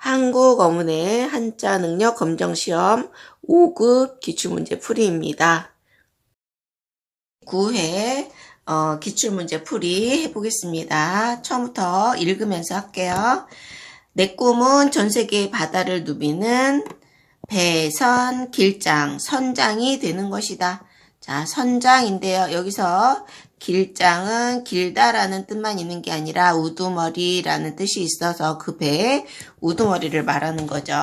한국 어문의 한자 능력 검정 시험 5급 기출문제 풀이입니다. 9회 어, 기출문제 풀이 해보겠습니다. 처음부터 읽으면서 할게요. 내 꿈은 전 세계의 바다를 누비는 배선 길장 선장이 되는 것이다. 자, 선장인데요. 여기서 길장은 길다라는 뜻만 있는 게 아니라 우두머리라는 뜻이 있어서 그 배에 우두머리를 말하는 거죠.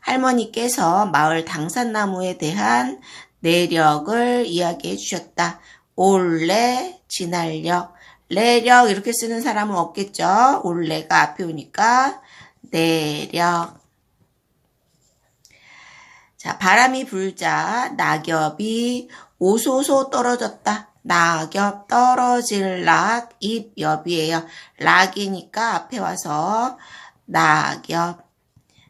할머니께서 마을 당산나무에 대한 내력을 이야기해 주셨다. 올레, 진할력, 내력 이렇게 쓰는 사람은 없겠죠. 올레가 앞에 오니까 내력. 자, 바람이 불자 낙엽이 오소소 떨어졌다. 낙엽 떨어질 락, 입, 엽이에요. 락이니까 앞에 와서 낙엽.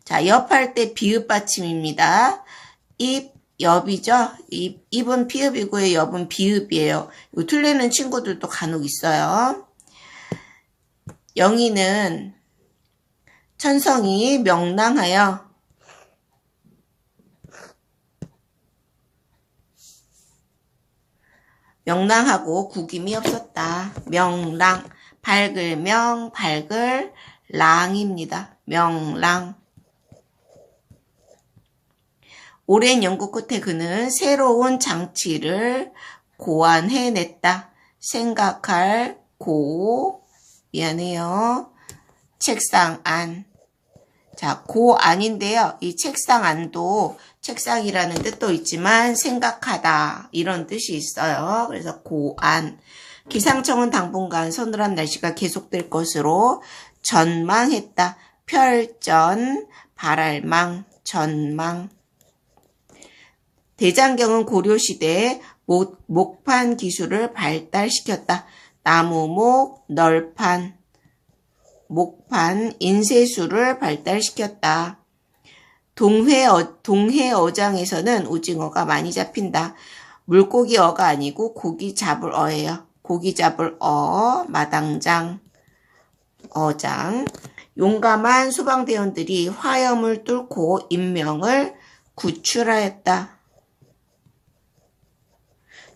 자, 엽할 때 비읍 받침입니다. 입, 엽이죠. 입, 입은 피읍이고요. 엽은 비읍이에요. 이거 틀리는 친구들도 간혹 있어요. 영희는 천성이 명랑하여 명랑하고 구김이 없었다. 명랑, 밝을 명, 밝을 랑입니다. 명랑. 오랜 연구 끝에 그는 새로운 장치를 고안해냈다. 생각할 고, 미안해요. 책상 안. 자, 고 안인데요. 이 책상 안도 책상이라는 뜻도 있지만 생각하다 이런 뜻이 있어요. 그래서 고안. 기상청은 당분간 서늘한 날씨가 계속될 것으로 전망했다. 펼전, 발알망, 전망. 대장경은 고려시대에 목, 목판 기술을 발달시켰다. 나무목, 널판, 목판, 인쇄술을 발달시켰다. 동해, 어, 동해 어장에서는 오징어가 많이 잡힌다. 물고기 어가 아니고 고기 잡을 어예요. 고기 잡을 어, 마당장, 어장. 용감한 소방대원들이 화염을 뚫고 인명을 구출하였다.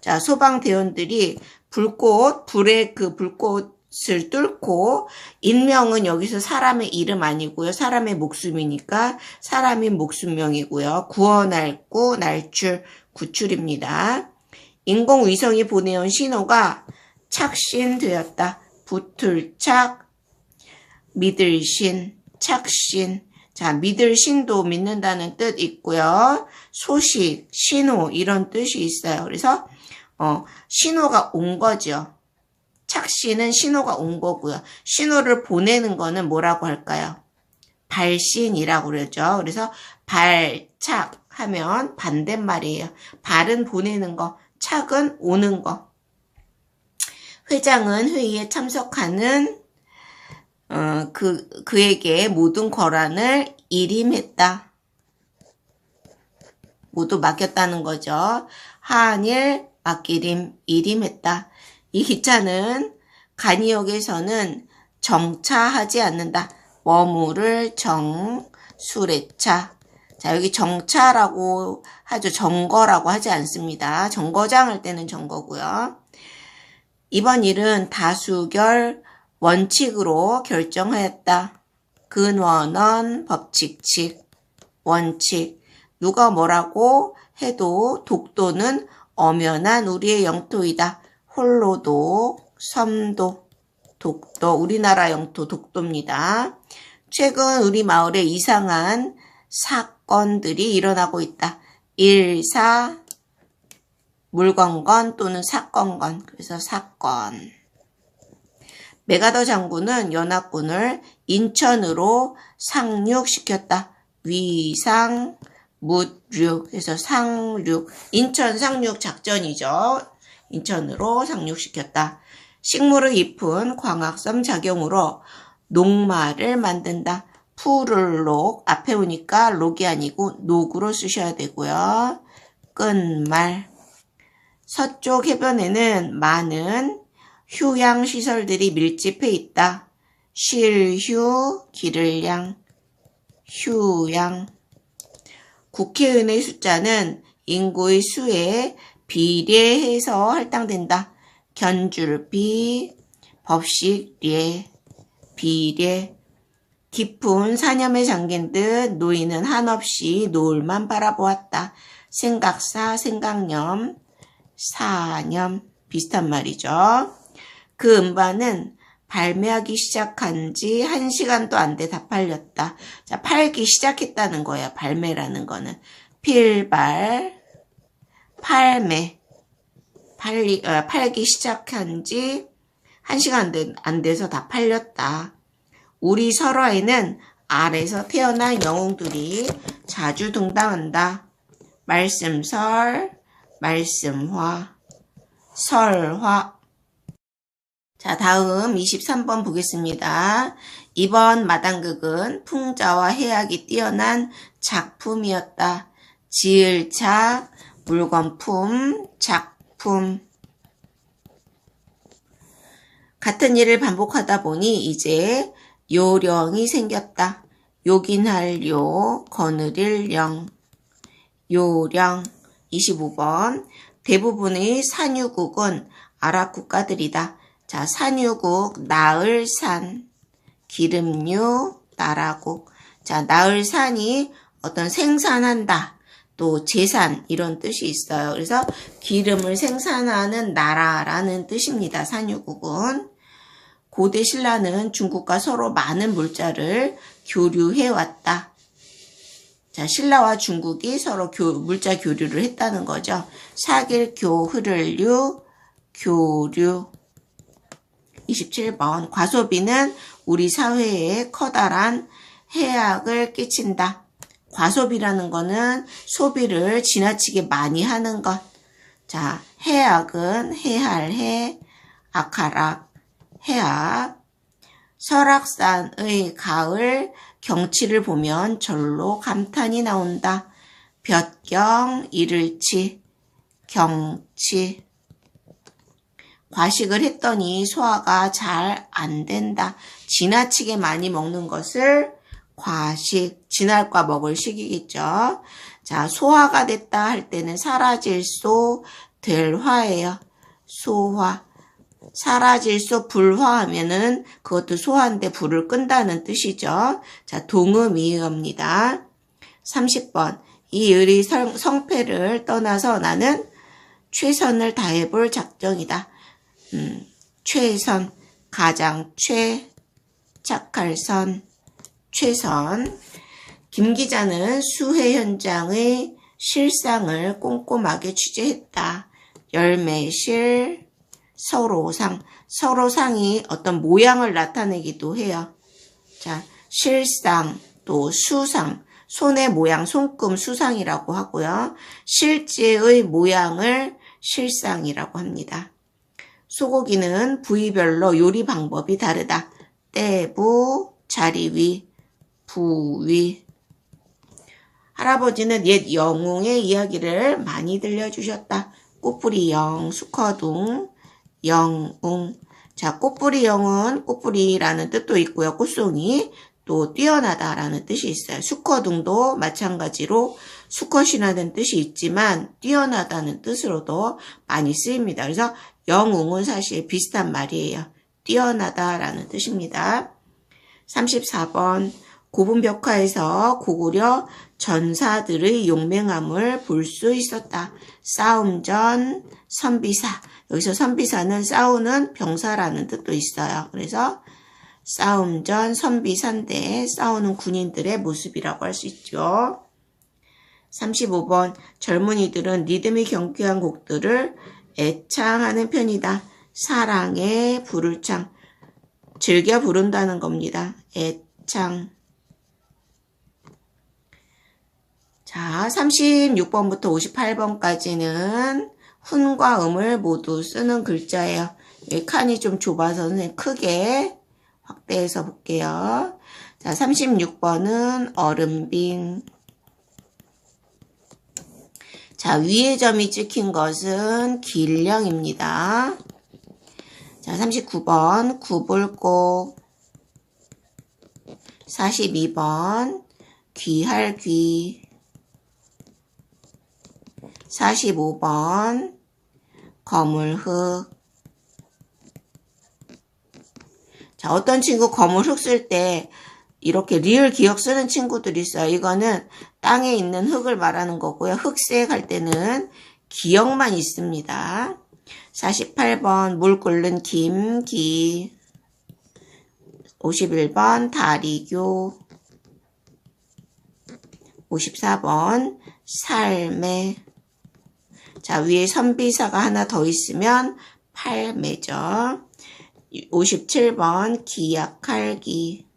자, 소방대원들이 불꽃, 불의 그 불꽃 을 뚫고, 인명은 여기서 사람의 이름 아니고요. 사람의 목숨이니까 사람의 목숨명이고요. 구원할 구, 날출, 구출입니다. 인공위성이 보내온 신호가 착신되었다. 붙을착, 믿을신, 착신. 자, 믿을신도 믿는다는 뜻 있고요. 소식, 신호 이런 뜻이 있어요. 그래서 어, 신호가 온 거죠. 착신은 신호가 온 거고요. 신호를 보내는 거는 뭐라고 할까요? 발신이라고 그러죠. 그래서 발착 하면 반대말이에요. 발은 보내는 거, 착은 오는 거. 회장은 회의에 참석하는 어, 그 그에게 모든 거란을 일임했다. 모두 맡겼다는 거죠. 한일 맡기림 일임했다. 이 기차는 간이역에서는 정차하지 않는다. 머무를 정, 수레차. 자, 여기 정차라고 하죠. 정거라고 하지 않습니다. 정거장 할 때는 정거고요. 이번 일은 다수결 원칙으로 결정하였다. 근원원 법칙칙 원칙 누가 뭐라고 해도 독도는 엄연한 우리의 영토이다. 홀로도 섬도 독도 우리나라 영토 독도입니다. 최근 우리 마을에 이상한 사건들이 일어나고 있다. 일사 물건건 또는 사건건 그래서 사건 메가더 장군은 연합군을 인천으로 상륙시켰다. 위상 무륙 해서 상륙 인천 상륙 작전이죠. 인천으로 상륙시켰다. 식물의 잎은 광학성 작용으로 녹말을 만든다. 풀을 녹 앞에 오니까 녹이 아니고 녹으로 쓰셔야 되고요. 끝말 서쪽 해변에는 많은 휴양 시설들이 밀집해 있다. 쉴휴 기를양 휴양. 국회의원의 숫자는 인구의 수에 비례해서 할당된다. 견줄비, 법식례, 비례. 깊은 사념에 잠긴 듯 노인은 한없이 노을만 바라보았다. 생각사, 생각념, 사념 비슷한 말이죠. 그 음반은 발매하기 시작한 지 한시간도 안 돼 다 팔렸다. 자, 팔기 시작했다는 거예요. 발매라는 거는. 필발, 팔매. 팔리, 어, 팔기 시작한 지 한시간 안 돼서 다 팔렸다. 우리 설화에는 알에서 태어난 영웅들이 자주 등장한다. 말씀설, 말씀화, 설화. 자, 다음 23번 보겠습니다. 이번 마당극은 풍자와 해악이 뛰어난 작품이었다. 지을차, 물건품, 작품. 같은 일을 반복하다 보니 이제 요령이 생겼다. 요긴할 요, 거느릴 령. 요령. 25번. 대부분의 산유국은 아랍 국가들이다. 자, 산유국, 나을산, 기름류, 나라국. 자, 나을산이 어떤 생산한다. 또 재산 이런 뜻이 있어요. 그래서 기름을 생산하는 나라라는 뜻입니다. 산유국은. 고대 신라는 중국과 서로 많은 물자를 교류해 왔다. 자, 신라와 중국이 서로 교, 물자 교류를 했다는 거죠. 사길 교, 흐를류, 교류. 27번. 과소비는 우리 사회에 커다란 해악을 끼친다. 과소비라는 거는 소비를 지나치게 많이 하는 것. 자, 해악은 해할 해, 악하락, 해악. 설악산의 가을 경치를 보면 절로 감탄이 나온다. 볕경, 이를치, 경치. 과식을 했더니 소화가 잘 안 된다. 지나치게 많이 먹는 것을 과식, 지날 과 먹을 식이겠죠. 자, 소화가 됐다 할 때는 사라질 소, 될 화예요. 소화. 사라질 소 불화 하면은 그것도 소화인데 불을 끈다는 뜻이죠. 자, 동음이의입니다. 30번. 이 을의 성- 성패를 떠나서 나는 최선을 다해볼 작정이다. 음, 최선, 가장 최, 착할 선, 최선. 김 기자는 수해 현장의 실상을 꼼꼼하게 취재했다. 열매실, 서로상. 서로상이 어떤 모양을 나타내기도 해요. 자, 실상, 또 수상. 손의 모양, 손금 수상이라고 하고요. 실제의 모양을 실상이라고 합니다. 소고기는 부위별로 요리 방법이 다르다. 떼부, 자리 위, 부위. 할아버지는 옛 영웅의 이야기를 많이 들려주셨다. 꽃뿌리 영, 수커둥, 영웅. 자, 꽃뿌리 영은 꽃뿌리라는 뜻도 있고요. 꽃송이 또 뛰어나다라는 뜻이 있어요. 수커둥도 마찬가지로 수컷이라는 뜻이 있지만 뛰어나다는 뜻으로도 많이 쓰입니다. 그래서 영웅은 사실 비슷한 말이에요. 뛰어나다라는 뜻입니다. 34번 고분벽화에서 고구려 전사들의 용맹함을 볼 수 있었다. 싸움 전 선비사. 여기서 선비사는 싸우는 병사라는 뜻도 있어요. 그래서 싸움 전 선비사인데 싸우는 군인들의 모습이라고 할 수 있죠. 35번 젊은이들은 리듬이 경쾌한 곡들을 애창하는 편이다. 사랑의 불을 창. 즐겨 부른다는 겁니다. 애창. 자, 36번부터 58번까지는 훈과 음을 모두 쓰는 글자예요. 여기 칸이 좀 좁아서 크게 확대해서 볼게요. 자, 36번은 얼음빙. 자, 위에 점이 찍힌 것은 길령입니다. 자, 39번 구불꽃. 42번 귀할 귀. 45번 거물흙. 자, 어떤 친구 거물흙 쓸 때 이렇게 리을 기억 쓰는 친구들이 있어요. 이거는 땅에 있는 흙을 말하는 거고요. 흙색 할 때는 기억만 있습니다. 48번 물 끓는 김 기 51번 다리교 54번 삶의 자 위에 선비사가 하나 더 있으면 팔매죠. 57번 기약할기.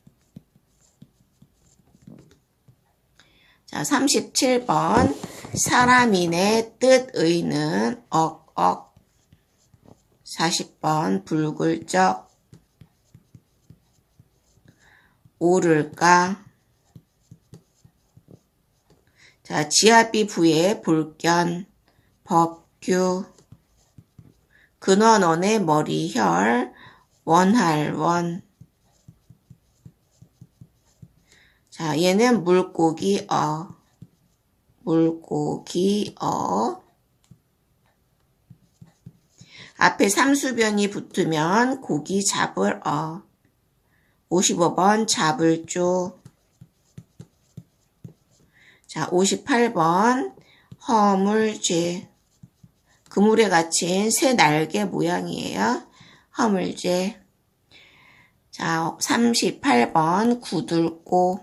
자 37번 사람인의 뜻의는 억억. 40번 불굴적. 오를까? 자 지압비 부의 불견 법규. 근원원의 머리혈 원할원. 자 얘는 물고기 어. 물고기 어. 앞에 삼수변이 붙으면 고기 잡을 어. 55번 잡을 쪽 자, 58번 허물죄. 그물에 갇힌 새 날개 모양이에요. 허물죄. 자, 38번 구들고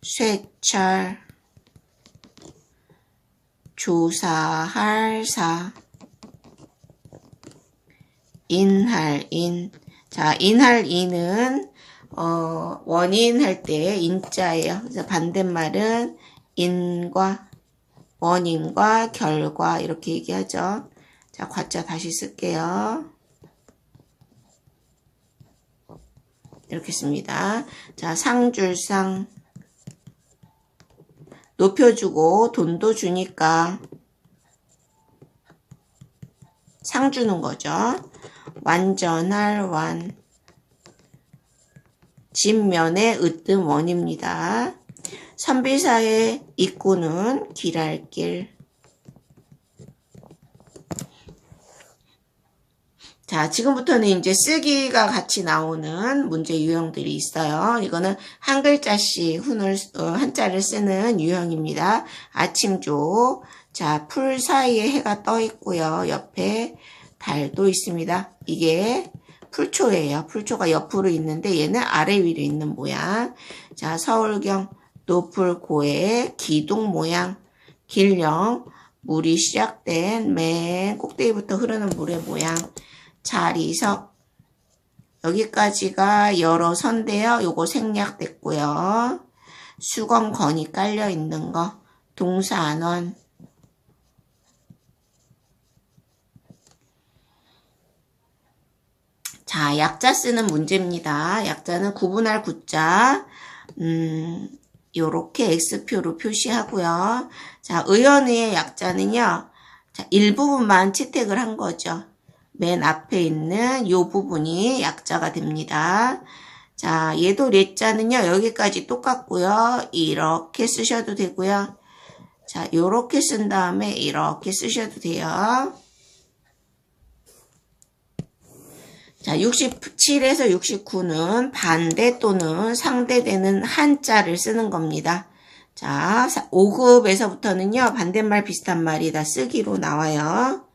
쇠철 조사할 사 인할 인. 자, 인할 인은 어, 원인 할 때 인자예요. 그래서 반대말은 인과 원인과 결과 이렇게 얘기하죠. 자, 과자 다시 쓸게요. 이렇게 씁니다. 자, 상줄상 높여주고 돈도 주니까 상 주는 거죠. 완전할 완 진면의 으뜸 원입니다. 선비사의 입구는 길알길. 자, 지금부터는 이제 쓰기가 같이 나오는 문제 유형들이 있어요. 이거는 한 글자씩 훈을, 어, 한자를 쓰는 유형입니다. 아침조. 자, 풀 사이에 해가 떠 있고요. 옆에 달도 있습니다. 이게 풀초예요. 풀초가 옆으로 있는데 얘는 아래 위로 있는 모양. 자, 서울경 노풀고의 기둥 모양. 길령 물이 시작된 맨 꼭대기부터 흐르는 물의 모양. 자리석 여기까지가 여러 선데요. 요거 생략됐고요. 수건 건이 깔려 있는 거. 동사 안원 자, 약자 쓰는 문제입니다. 약자는 구분할 구자, 음, 요렇게 X표로 표시하고요. 자, 의원의 약자는요, 자, 일부분만 채택을 한 거죠. 맨 앞에 있는 요 부분이 약자가 됩니다. 자, 얘도 례자는요, 여기까지 똑같고요. 이렇게 쓰셔도 되고요. 자, 요렇게 쓴 다음에 이렇게 쓰셔도 돼요. 자, 67에서 69는 반대 또는 상대되는 한자를 쓰는 겁니다. 자, 5급에서부터는요, 반대말 비슷한 말이 다 쓰기로 나와요.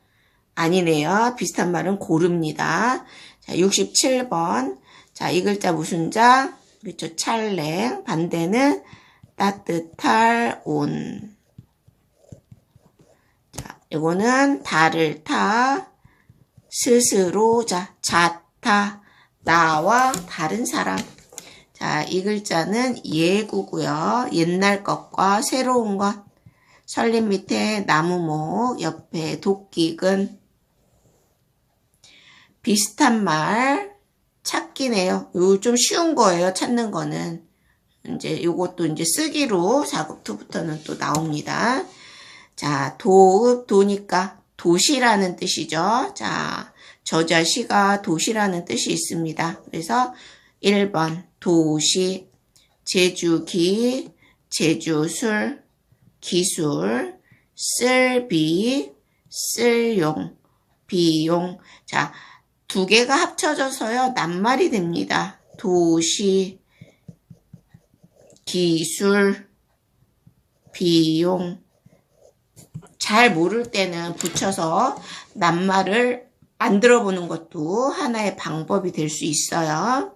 아니네요. 비슷한 말은 고릅니다. 자, 67번. 자, 이 글자 무슨 자? 그렇죠. 찰랭. 반대는 따뜻할 온. 자, 이거는 달을 타. 스스로 자 자타 나와 다른 사람. 자 이 글자는 예구고요. 옛날 것과 새로운 것. 설림 밑에 나무목 옆에 도끼근. 비슷한 말 찾기네요. 요 좀 쉬운 거예요 찾는 거는. 이제 요것도 이제 쓰기로 4급부터는 또 나옵니다. 자 도읍 도니까 도시라는 뜻이죠. 자, 저자 시가 도시라는 뜻이 있습니다. 그래서 1번 도시 제주기, 제주술, 기술, 쓸비, 쓸용, 비용. 자, 두 개가 합쳐져서요, 낱말이 됩니다. 도시, 기술, 비용. 잘 모를 때는 붙여서 낱말을 만들어 보는 것도 하나의 방법이 될 수 있어요.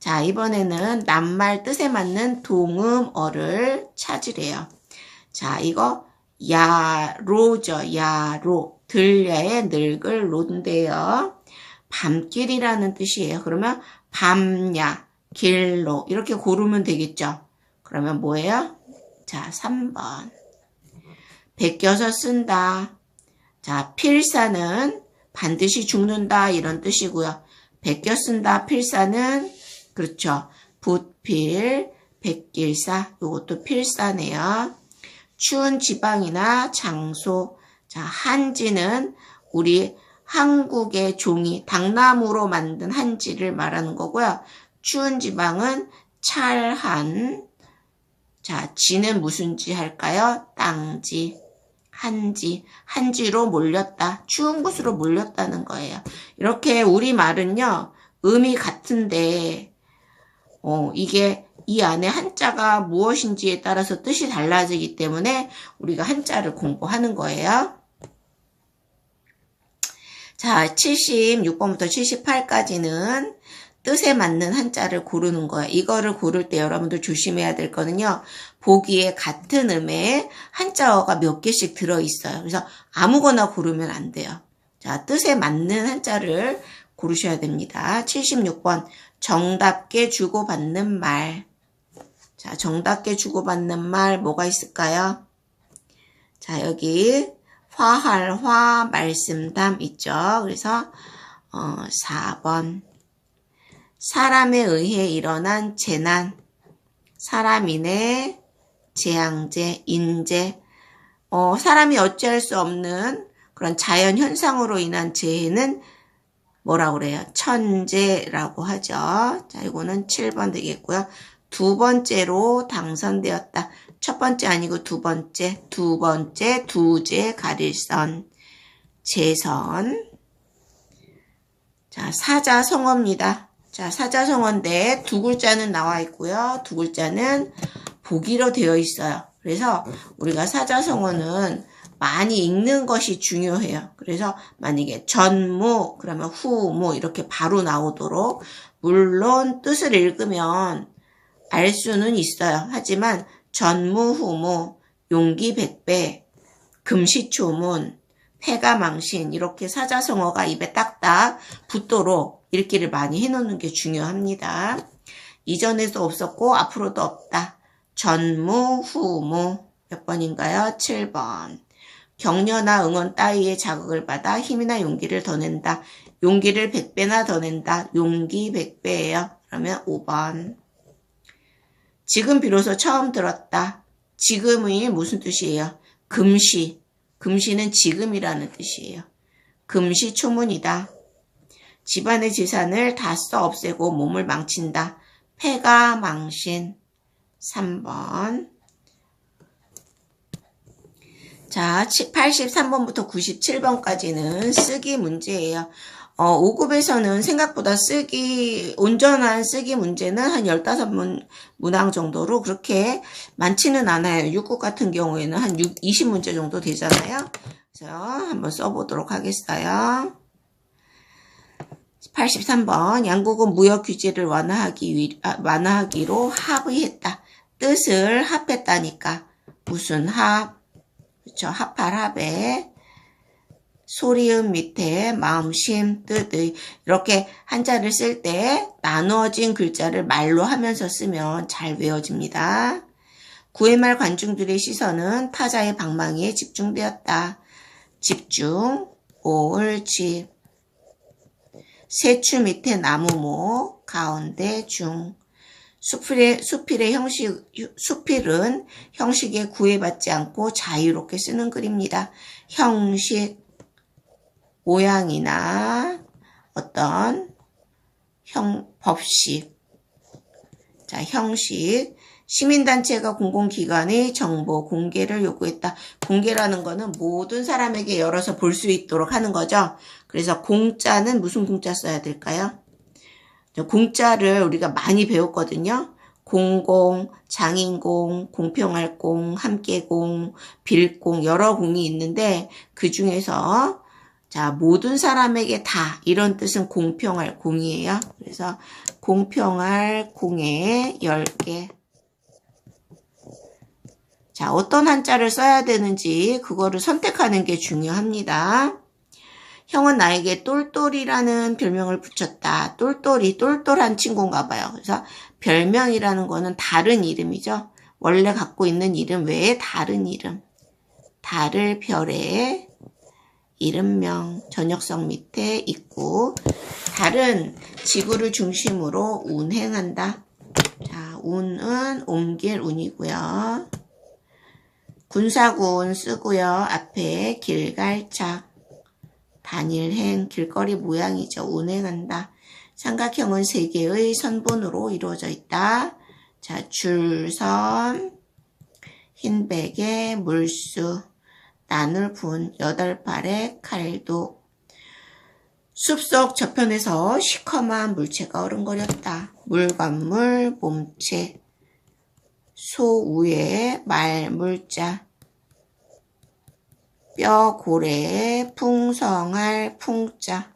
자, 이번에는 낱말 뜻에 맞는 동음어를 찾으래요. 자, 이거 야로죠. 야로. 들려의 늙을 로인데요. 밤길이라는 뜻이에요. 그러면 밤야, 길로 이렇게 고르면 되겠죠. 그러면 뭐예요? 자, 3번. 베껴서 쓴다. 자, 필사는 반드시 죽는다 이런 뜻이고요. 베껴 쓴다 필사는 그렇죠. 붓필, 백길사 이것도 필사네요. 추운 지방이나 장소 자, 한지는 우리 한국의 종이 당나무로 만든 한지를 말하는 거고요. 추운 지방은 찰한 자, 지는 무슨 지 할까요? 땅지. 한지, 한지로 몰렸다. 추운 곳으로 몰렸다는 거예요. 이렇게 우리 말은요, 음이 같은데, 어, 이게 이 안에 한자가 무엇인지에 따라서 뜻이 달라지기 때문에 우리가 한자를 공부하는 거예요. 자, 76번부터 78까지는 뜻에 맞는 한자를 고르는 거예요. 이거를 고를 때 여러분들 조심해야 될 거는요. 보기에 같은 음에 한자어가 몇 개씩 들어있어요. 그래서 아무거나 고르면 안 돼요. 자, 뜻에 맞는 한자를 고르셔야 됩니다. 76번 정답게 주고받는 말. 자, 정답게 주고받는 말 뭐가 있을까요? 자, 여기 화할 화 말씀담 있죠. 그래서 어, 4번 사람에 의해 일어난 재난, 사람인의 재앙제, 인재, 어, 사람이 어찌할 수 없는 그런 자연 현상으로 인한 재해는 뭐라 그래요? 천재라고 하죠. 자, 이거는 7번 되겠고요. 두 번째로 당선되었다. 첫 번째 아니고 두 번째, 두 번째, 두제 가릴선, 재선. 자, 사자 성어입니다. 자, 사자성어인데 두 글자는 나와 있고요. 두 글자는 보기로 되어 있어요. 그래서 우리가 사자성어는 많이 읽는 것이 중요해요. 그래서 만약에 전무, 그러면 후무 이렇게 바로 나오도록 물론 뜻을 읽으면 알 수는 있어요. 하지만 전무, 후무, 용기 백배, 금시초문, 폐가망신 이렇게 사자성어가 입에 딱딱 붙도록 읽기를 많이 해놓는 게 중요합니다. 이전에도 없었고 앞으로도 없다. 전무, 후무 몇 번인가요? 7번. 격려나 응원 따위의 자극을 받아 힘이나 용기를 더 낸다. 용기를 100배나 더 낸다. 용기 100배예요. 그러면 5번. 지금 비로소 처음 들었다. 지금이 무슨 뜻이에요? 금시. 금시는 지금이라는 뜻이에요. 금시 초문이다. 집안의 재산을 다 써 없애고 몸을 망친다. 폐가 망신. 3번. 자, 83번부터 97번까지는 쓰기 문제예요. 어, 5급에서는 생각보다 쓰기, 온전한 쓰기 문제는 한 15문, 문항 정도로 그렇게 많지는 않아요. 6급 같은 경우에는 한 6, 20문제 정도 되잖아요. 그래서 한번 써보도록 하겠어요. 83번 양국은 무역 규제를 완화하기 위, 아, 완화하기로 합의했다. 뜻을 합했다니까 무슨 합? 그렇죠. 합할 합에 소리음 밑에 마음심 뜻의 이렇게 한자를 쓸 때 나누어진 글자를 말로 하면서 쓰면 잘 외워집니다. 구회말 관중들의 시선은 타자의 방망이에 집중되었다. 집중, 옳지. 세추 밑에 나무모, 가운데 중. 수필의, 수필의 형식, 수필은 형식에 구애받지 않고 자유롭게 쓰는 글입니다. 형식, 모양이나 어떤 형, 법식. 자, 형식. 시민단체가 공공기관의 정보 공개를 요구했다. 공개라는 거는 모든 사람에게 열어서 볼 수 있도록 하는 거죠. 그래서 공짜는 무슨 공짜 써야 될까요? 저 공짜를 우리가 많이 배웠거든요. 공공, 장인공, 공평할 공, 함께공, 빌공 여러 공이 있는데 그 중에서 자 모든 사람에게 다 이런 뜻은 공평할 공이에요. 그래서 공평할 공에 10개 자 어떤 한자를 써야 되는지 그거를 선택하는 게 중요합니다. 형은 나에게 똘똘이라는 별명을 붙였다. 똘똘이, 똘똘한 친구인가 봐요. 그래서 별명이라는 거는 다른 이름이죠. 원래 갖고 있는 이름 외에 다른 이름. 달을 별의 이름명, 전역성 밑에 있고, 달은 지구를 중심으로 운행한다. 자, 운은 옮길 운이고요. 군사군 쓰고요. 앞에 길갈착. 단일행, 길거리 모양이죠. 운행한다. 삼각형은 세 개의 선분으로 이루어져 있다. 자, 줄선, 흰백에 물수, 나눌 분, 여덟 발의 칼도. 숲속 저편에서 시커먼 물체가 어른거렸다. 물건물, 몸체, 소 위에 말, 물자. 뼈 고래에 풍성할 풍자.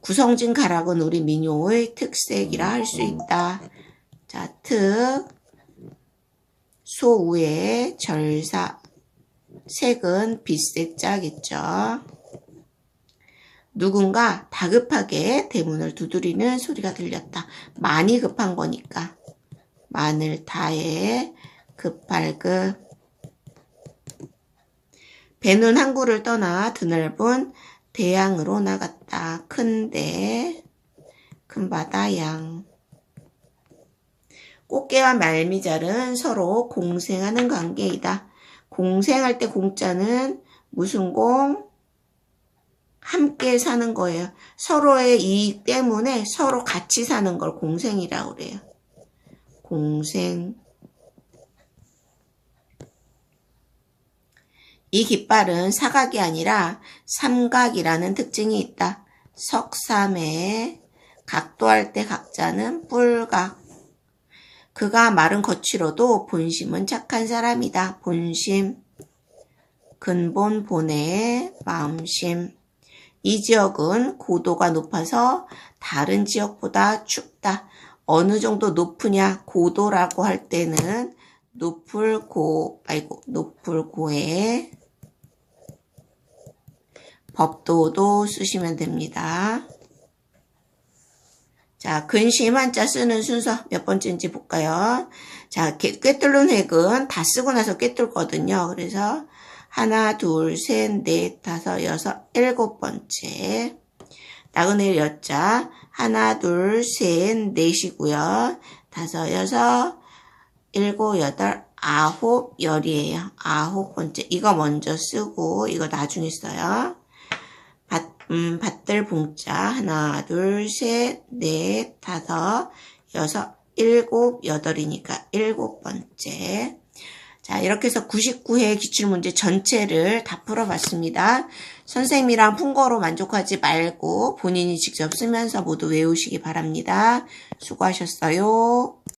구성진 가락은 우리 민요의 특색이라 할 수 있다. 자, 특, 소 위에 절사, 색은 빛색자겠죠. 누군가 다급하게 대문을 두드리는 소리가 들렸다. 많이 급한 거니까. 마늘 타에 급발급. 배는 항구를 떠나 드넓은 대양으로 나갔다. 큰데, 큰 바다 양. 꽃게와 말미잘은 서로 공생하는 관계이다. 공생할 때 공자는 무슨 공? 함께 사는 거예요. 서로의 이익 때문에 서로 같이 사는 걸 공생이라고 그래요. 공생. 이 깃발은 사각이 아니라 삼각이라는 특징이 있다. 석삼에 각도할 때 각자는 뿔각. 그가 말은 거칠어도 본심은 착한 사람이다. 본심. 근본 본의 마음심. 이 지역은 고도가 높아서 다른 지역보다 춥다. 어느 정도 높으냐? 고도라고 할 때는 높을 고, 아이고, 높을 고에 법도도 쓰시면 됩니다. 자, 근심 한자 쓰는 순서 몇 번째인지 볼까요? 자, 꿰뚫는 획은 다 쓰고 나서 꿰뚫거든요. 그래서 하나, 둘, 셋, 넷, 다섯, 여섯, 일곱 번째. 나그네일 여자 하나, 둘, 셋, 넷이고요. 다섯, 여섯, 일곱, 여덟, 아홉, 열이에요. 아홉 번째. 이거 먼저 쓰고 이거 나중에 써요. 밭, 음, 밭들 봉자 하나, 둘, 셋, 넷, 다섯, 여섯, 일곱, 여덟이니까 일곱 번째. 자, 이렇게 해서 99회 기출문제 전체를 다 풀어봤습니다. 선생님이랑 푼 거로 만족하지 말고 본인이 직접 쓰면서 모두 외우시기 바랍니다. 수고하셨어요.